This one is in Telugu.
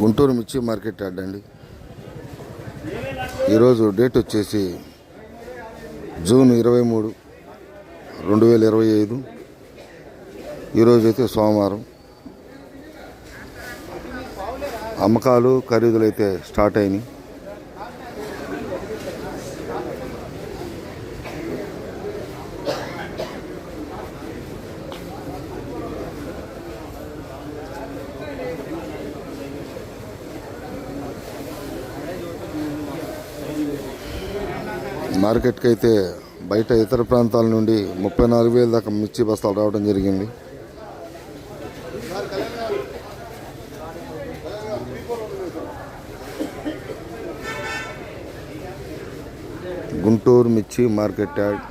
గుంటూరు మిర్చి మార్కెట్ ఆడండి ఈరోజు డేట్ వచ్చేసి జూన్ ఇరవై మూడు రెండు వేల ఇరవై ఐదు. ఈరోజు అయితే సోమవారం. అమ్మకాలు ఖరీదులు అయితే స్టార్ట్ అయినాయి. మార్కెట్కి అయితే బయట ఇతర ప్రాంతాల నుండి ముప్పై నాలుగు వేల దాకా మిర్చి బస్తాలు రావడం జరిగింది. గుంటూరు మిర్చి మార్కెట్ యార్డ్